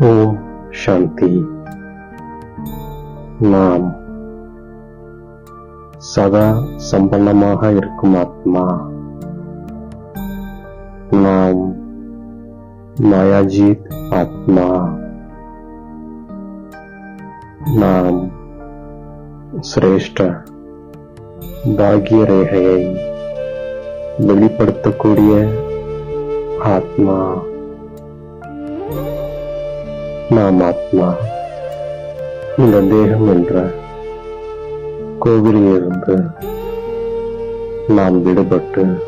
ஓம் சாந்தி. நாம் சதா சம்பன்னமாக இருக்கும் ஆத்மா. நாம் மாயாஜீத் ஆத்மா. நாம் சிரேஷ்ட பாகிய ரேகையை வெளிப்படுத்தக்கூடிய ஆத்மா. நாம் ஆத்மா இந்த தேகம் என்ற கோவிலிலிருந்து நாம் விடுபட்டு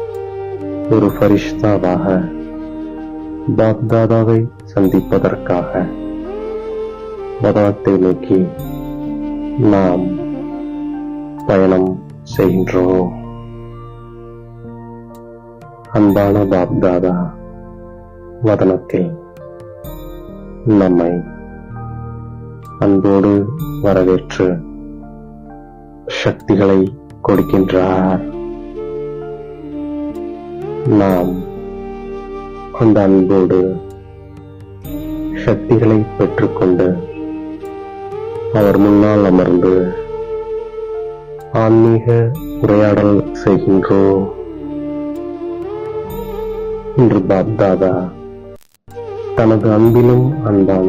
ஒரு ஃபரிஷ்தாவாக பாப்தாதாவை சந்திப்பதற்காக பகவத்தை நோக்கி நாம் பயணம் செய்கின்றோம்? அன்பான பாப்தாதா வதனத்தில் நம்மை அன்போடு வரவேற்று சக்திகளை கொடுக்கின்றார். நாம் அந்த அன்போடு சக்திகளை பெற்றுக்கொண்டு அவர் முன்னால் அமர்ந்து ஆன்மீக உரையாடல் செய்கின்றோம். இன்று பாப்தாதா தனது அன்பிலும் அன்பான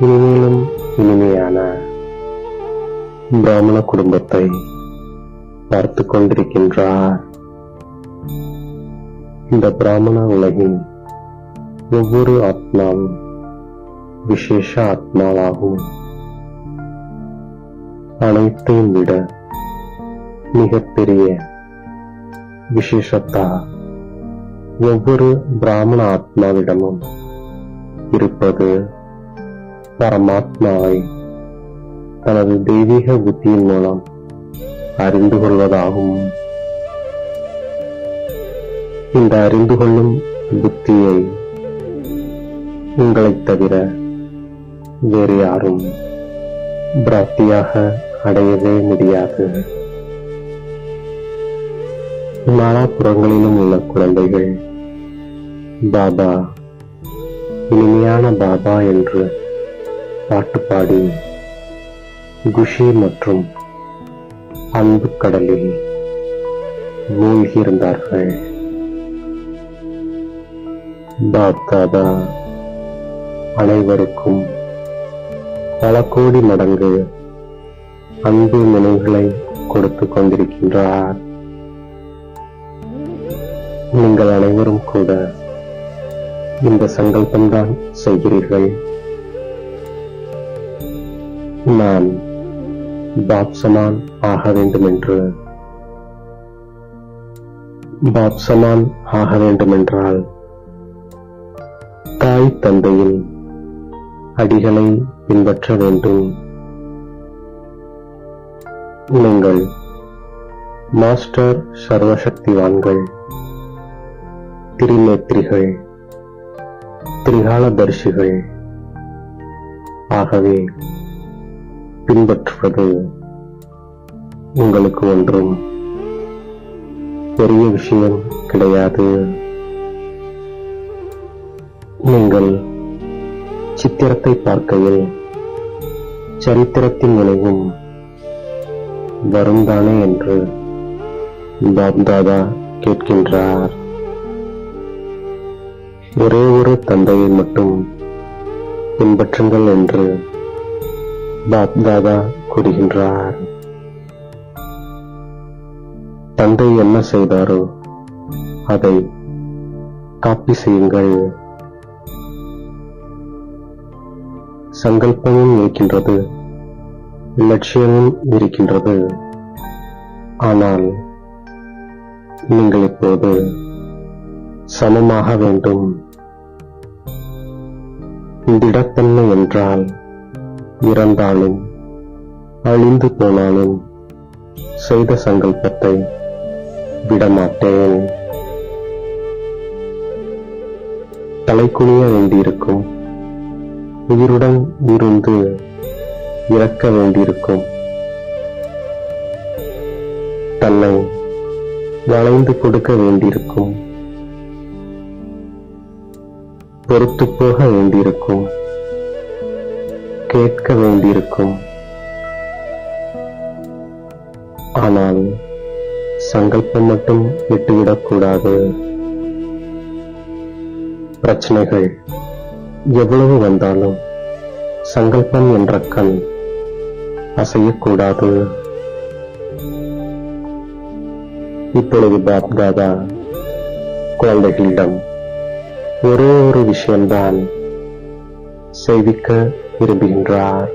இனிமேலும் இனிமையான பிராமண குடும்பத்தை பார்த்து கொண்டிருக்கின்றார். இந்த பிராமண உலகின் ஒவ்வொரு ஆத்மாவும் விசேஷ ஆத்மாவாகும் அனைத்தையும் விட மிகப்பெரிய விசேஷத்தா ஒவ்வொரு பிராமண ஆத்மாவிடமும் இருப்பது பரமாத்மாவை தனது தெய்வீக புத்தியின் மூலம் அறிந்து கொள்வதாகும். இந்த அறிந்து கொள்ளும் புத்தியை உங்களைத் தவிர வேறு யாரும் பிராப்தியாக அடையவே முடியாது. நாலாபுறங்களிலும் உள்ள குழந்தைகள் பாபா இனிமையான பாபா என்று பாட்டு பாடி குஷி மற்றும் அன்பு கடலில் மூழ்கியிருந்தார்கள். பாப்தாதா அனைவருக்கும் பல கோடி மடங்கு அன்பு நினைவுகளை கொடுத்து கொண்டிருக்கின்றார். நீங்கள் அனைவரும் கூட இந்த சங்கல்பம்தான் செய்கிறீர்கள். நான் பாப்சமான் ஆக வேண்டும் என்று பாப்சமான் ஆக வேண்டுமென்றால் தாய் தந்தையின் அடிகளை பின்பற்ற வேண்டும். நீங்கள் மாஸ்டர் சர்வசக்திவான்கள் திரிமேத்திரிகள் திரிகாலதர்ஷிகள் ஆகவே பின்பற்றுவது உங்களுக்கு ஒன்றும் பெரிய விஷயம் கிடையாது. நீங்கள் சித்திரத்தை பார்க்கையில் சரித்திரத்தின் நினைவும் வரும்தானே என்று பாப்தாதா கேட்கின்றார். ஒரே ஒரு தந்தையை மட்டும் பின்பற்றுங்கள் என்று பாப்தாதா கூறுகின்றார். தந்தை என்ன செய்தாரோ அதை காப்பி செய்யுங்கள். சங்கல்பமும் இருக்கின்றது லட்சியமும் இருக்கின்றது. ஆனால் நீங்கள் இப்போது சமமாக வேண்டும். திடத்தன்மை என்றால் இறந்தாலும் அழிந்து போனாலும் செய்த சங்கல்பத்தை விடமாட்டேன். தலைக்குனிய வேண்டியிருக்கும் உயிருடன் இருந்து இறக்க வேண்டியிருக்கும். தன்னை வளைந்து கொடுக்க வேண்டியிருக்கும். பொறுத்து போக வேண்டியிருக்கும். கேட்க வேண்டியிருக்கும். ஆனால் சங்கல்பம் மட்டும் விட்டுவிடக்கூடாது பிரச்சனைகள் எவ்வளவு வந்தாலும் சங்கல்பம் என்ற கண் அசையக்கூடாது. இப்பொழுது பாப்தாதா குழந்தைகளிடம் ஒரே ஒரு விஷயம்தான் செய்விக்க விரும்புகின்றார்.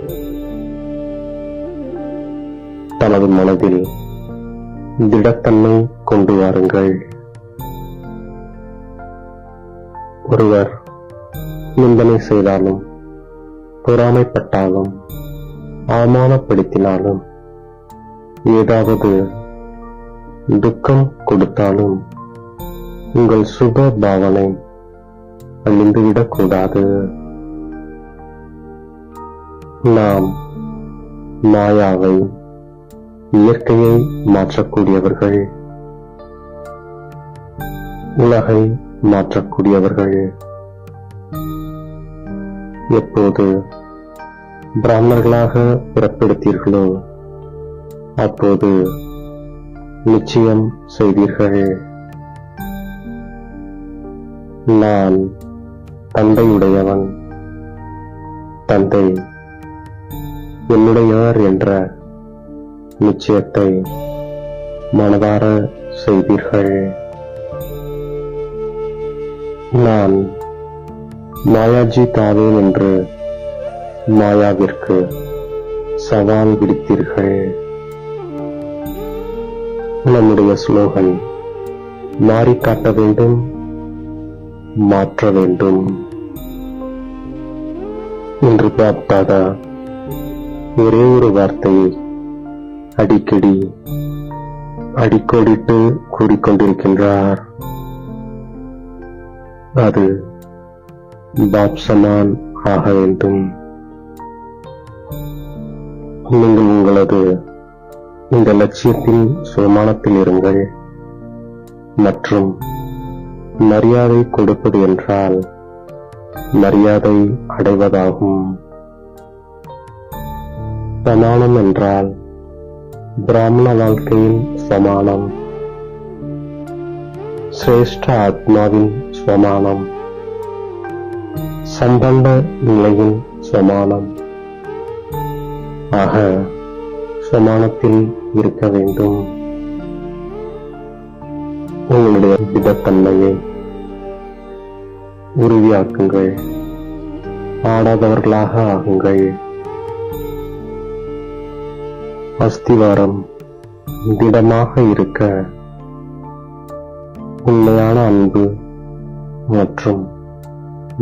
தனது மனதில் திடத்தன்மை கொண்டு வாருங்கள். ஒருவர் நிந்தனை செய்தாலும் பொறாமைப்பட்டாலும் அவமானப்படுத்தினாலும் ஏதாவது துக்கம் கொடுத்தாலும் உங்கள் சுப பாவனை அழிந்துவிடக் கூடாது நாம் மாயாவை இயற்கையை மாற்றக்கூடியவர்கள் உலகை மாற்றக்கூடியவர்கள். எப்போது பிராமணர்களாக பிறப்பெடுத்தீர்களோ அப்போது நிச்சயம் செய்தீர்கள். நான் தந்தையுடையவன். தந்தை என்னுடையவர் என்ற நிச்சயத்தை மனதார செய்தீர்கள். நான் மாயாஜி தாவேன் என்று மாயாவிற்கு சவால் விடுத்தீர்கள். நம்முடைய ஸ்லோகன் மாறிக்காட்ட வேண்டும் மாற்ற வேண்டும். என்று பார்த்தாதா ஒரே ஒரு வார்த்தையை அடிக்கடி அடிக்கோடிட்டு கூறிக்கொண்டிருக்கின்றார். அது பாப்சமான் ஆக வேண்டும். நீங்கள் உங்களது இந்த லட்சியத்தின் சுமானத்தில் இருங்கள் மற்றும் மரியாதை கொடுப்பது என்றால் மரியாதை அடைவதாகும். சமானம் என்றால் பிராமண வாழ்க்கையின் சமானம். சிரேஷ்ட ஆத்மாவின் சமானம். சம்பந்த நிலையின் சமானம். ஆக சமானத்தில் இருக்க வேண்டும். உங்களுடைய விதத்தன்மையை உறுதியாக்குங்கள். ஆடாதவர்களாக ஆகுங்கள். அஸ்திவாரம் திடமாக இருக்க உண்மையான அன்பு மற்றும்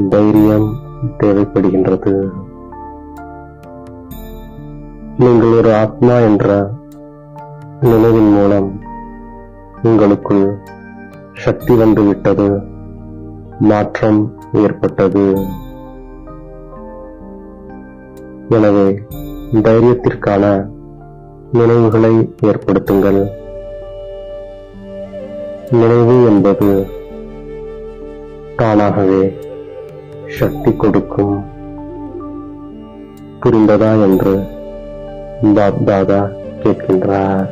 தைரியம் தேவைப்படுகின்றது. நீங்கள் ஒரு ஆத்மா என்ற நினைவின் மூலம் உங்களுக்குள் சக்தி வந்துவிட்டது. மாற்றம் ஏற்பட்டது. எனவே தைரியத்திற்கான நினைவுகளை ஏற்படுத்துங்கள். நினைவு என்பது தானாகவே சக்தி கொடுக்கும். புரிந்ததா என்று பாப் தாதா கேட்கின்றார்.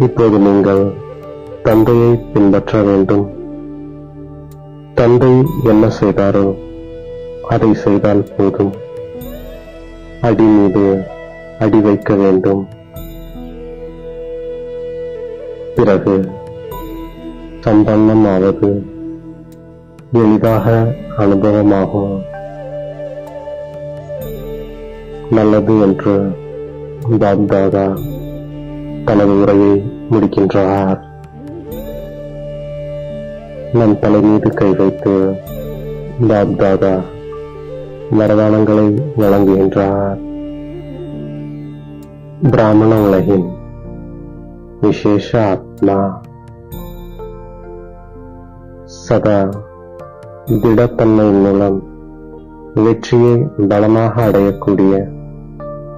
இப்போது நீங்கள் தந்தையை பின்பற்ற வேண்டும். தந்தை என்ன செய்தாரோ அதை செய்தால் போதும். அடி மீது அடி வைக்க வேண்டும். பிறகு சம்பந்தம் ஆவது எளிதாக அனுபவமாகும். நல்லது என்று பாப்தாதா தனது உரையை முடிக்கின்றார். நம் தலை மீது கை வைத்து பாப்தாதா வரதானங்களை வழங்குகின்றார் பிராமண உலகின் விசேஷ ஆத்மா சதா திடத்தன்மை மூலம் வெற்றியை பலமாக அடையக்கூடிய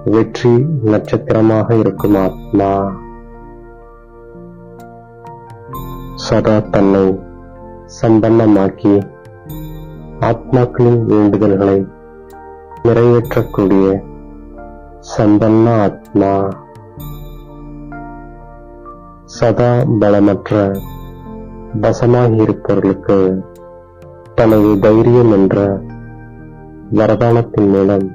வெற்றி நட்சத்திரமாக இருக்கும் ஆத்மா சதா தன்னை சம்பன்னமாக்கி ஆத்மாக்களின் வேண்டுதல்களை நிறைவேற்றக்கூடிய சம்பன்ன ஆத்மா. சதா பலமற்ற வசமாக இருப்பவர்களுக்கு தனது தைரியம் என்ற வரதானத்தின் மூலம்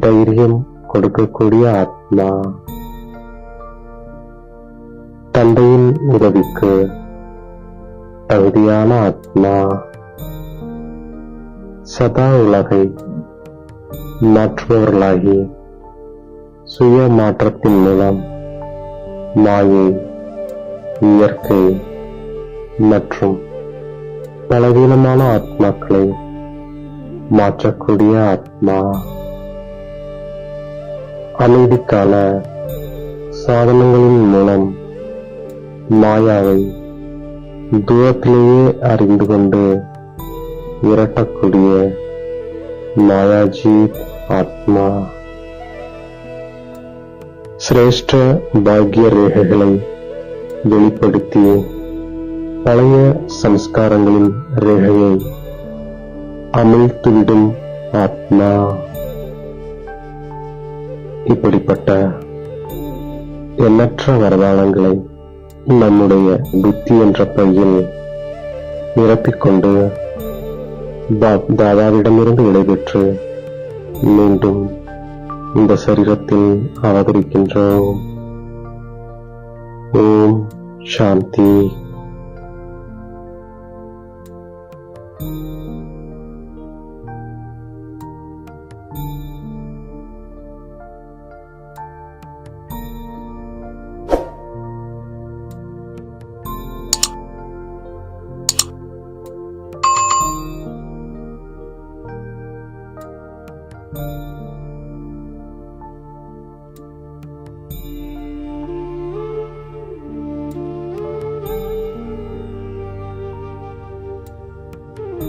தைரியம் கொடுக்கக்கூடிய ஆத்மா. தந்தையின் உதவிக்கு தகுதியான ஆத்மா சதா உலகை மாற்றுபவர்களாகி சுய மாற்றத்தின் மூலம் மாயை இயற்கை மற்றும் பலவீனமான ஆத்மாக்களை மாற்றக்கூடிய ஆத்மா. அமைதிக்கான சாதனங்களின் மூலம் மாயாவை தூரத்திலேயே அறிந்து கொண்டு விரட்டக்கூடிய மாயாஜீத் ஆத்மா. சிரேஷ்ட பாக்கிய ரேகைகளை வெளிப்படுத்தி பழைய சம்ஸ்காரங்களின் ரேகையை அமிழ்த்துவிடும் ஆத்மா. இப்படிப்பட்ட எண்ணற்ற வரதானங்களை நம்முடைய புத்தி என்ற பையில் நிரப்பிக்கொண்டு தாதாவிடமிருந்து விடைபெற்று மீண்டும் இந்த சரீரத்தில் அவதரிக்கின்றோம் ஓம் சாந்தி.